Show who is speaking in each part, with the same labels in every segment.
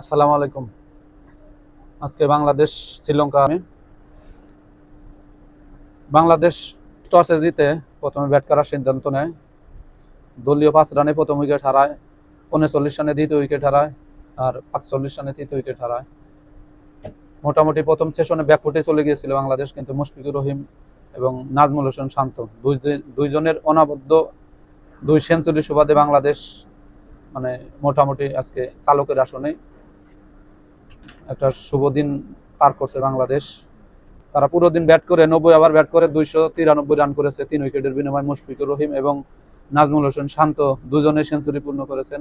Speaker 1: আসসালামু আলাইকুম। আজকে বাংলাদেশ, শ্রীলঙ্কা আমি। বাংলাদেশ টসে জিতে প্রথমে ব্যাট করার সিদ্ধান্ত নেয়। দলীয় পাঁচ রানে প্রথম উইকেট হারায়, উনচল্লিশ রানে দ্বিতীয় উইকেট হারায় আর পাঁচচল্লিশ রানে তৃতীয় উইকেট হারায়। মোটামুটি প্রথম সেশনে ব্যাকফুটে চলে গিয়েছিল বাংলাদেশ, কিন্তু মুশফিকুর রহিম এবং নাজমুল হোসেন শান্ত, দুই দুইজনের অনাবদ্ধ দুই সেঞ্চুরি সুবাদে বাংলাদেশ মানে মোটামুটি আজকে চালকের আসনে একটা শুভ দিন পার করছে বাংলাদেশ। তারা পুরো দিন ব্যাট করে, নব্বই আবার ব্যাট করে, দুইশো তিরানব্বই রান করেছে, তিন উইকেটের বিনিময়ে মুশফিকুর রহিম এবং নাজমুল হোসেন শান্ত দুজনে সেঞ্চুরি পূর্ণ করেছেন।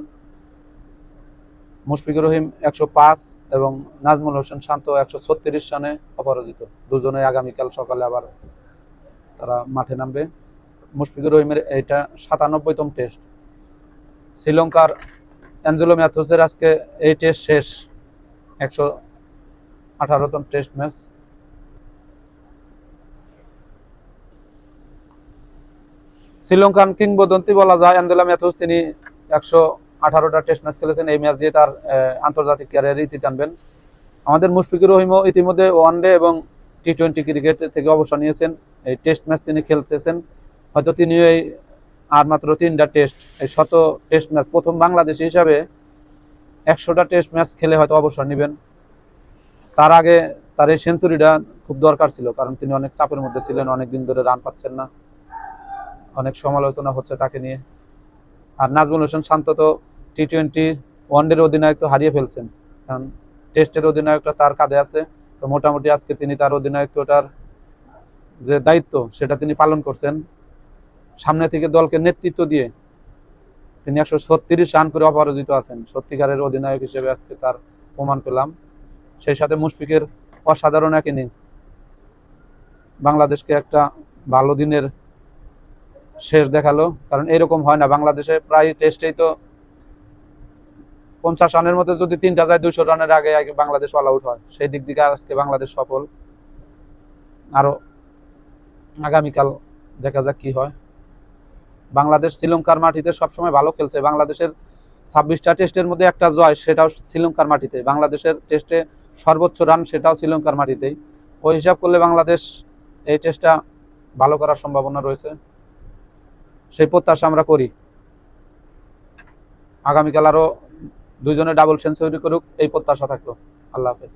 Speaker 1: মুশফিকুর রহিম একশো পাঁচ এবং নাজমুল হোসেন শান্ত একশো ছত্রিশ রানে অপরাজিত। দুজনে আগামীকাল সকালে আবার তারা মাঠে নামবে। মুশফিকুর রহিমের এটা সাতানব্বইতম টেস্ট। শ্রীলঙ্কার অ্যাঞ্জেলো ম্যাথুসের আজকে এই টেস্ট শেষ। একশো আঠারোতম টেস্ট ম্যাচ শ্রীলঙ্কান কিংবদন্তি বলা যায় অ্যাঞ্জেলো ম্যাথুস, তিনি একশো আঠারোটা টেস্ট ম্যাচ খেলেছেন। এই ম্যাচ দিয়ে তার আন্তর্জাতিক ক্যারিয়ারে ইতি টানবেন। আমাদের মুশফিকুর রহিমও ইতিমধ্যে ওয়ান ডে এবং টি টোয়েন্টি ক্রিকেট থেকে অবসর নিয়েছেন। এই টেস্ট ম্যাচ তিনি খেলতেছেন। হয়তো তিনি এই আর মাত্র তিনটা টেস্ট এই শত টেস্ট ম্যাচ প্রথম বাংলাদেশি হিসাবে একশোটা টেস্ট ম্যাচ খেলে হয়তো অবসর নেবেন। তার আগে তার এই সেঞ্চুরিটা খুব দরকার ছিল, কারণ তিনি অনেক চাপের মধ্যে ছিলেন অনেক দিন ধরে রান পাচ্ছেন না। অনেক সমালোচনা হচ্ছে তাকে নিয়ে। আর নাজমুল হোসেন শান্ত তো টি টোয়েন্টি ওয়ানডের অধিনায়ক তো হারিয়ে ফেলছেন। কারণ টেস্টের অধিনায়কটা তার কাঁধে আছে। তো মোটামুটি আজকে তিনি তার অধিনায়কটার যে দায়িত্ব, সেটা তিনি পালন করছেন। সামনে থেকে দলকে নেতৃত্ব দিয়ে তিনি একশো ছত্রিশ রান করে অপরাজিত আছেন। সত্যিকারের অধিনায়ক হিসেবে আজকে তার প্রমাণ পেলাম। সেই সাথে মুশফিকের অসাধারণ এক ইনিংস। বাংলাদেশকে একটা ভালো দিনের শেষ দেখাল। কারণ এরকম হয় না, বাংলাদেশে প্রায় টেস্টেই তো পঞ্চাশ রানের মধ্যে যদি তিনটা যায় দুইশো রানের আগে আগে বাংলাদেশ অল আউট হয়। সেই দিক থেকে আজকে বাংলাদেশ সফল। আরও আগামীকাল দেখা যাক কি হয়। বাংলাদেশ শ্রীলঙ্কার মাটিতে সবসময় ভালো খেলছে। বাংলাদেশের ছাব্বিশটা টেস্টের মধ্যে একটা জয়, সেটাও শ্রীলঙ্কার মাটিতে। বাংলাদেশের টেস্টে সর্বোচ্চ রান, সেটাও শ্রীলঙ্কার মাটিতেই। ওই হিসাব করলে বাংলাদেশ এই টেস্টটা ভালো করার সম্ভাবনা রয়েছে। সেই প্রত্যাশা আমরা করি। আগামীকাল আরও দুইজনে ডাবল সেঞ্চুরি করুক, এই প্রত্যাশা থাকল। আল্লাহ হাফেজ।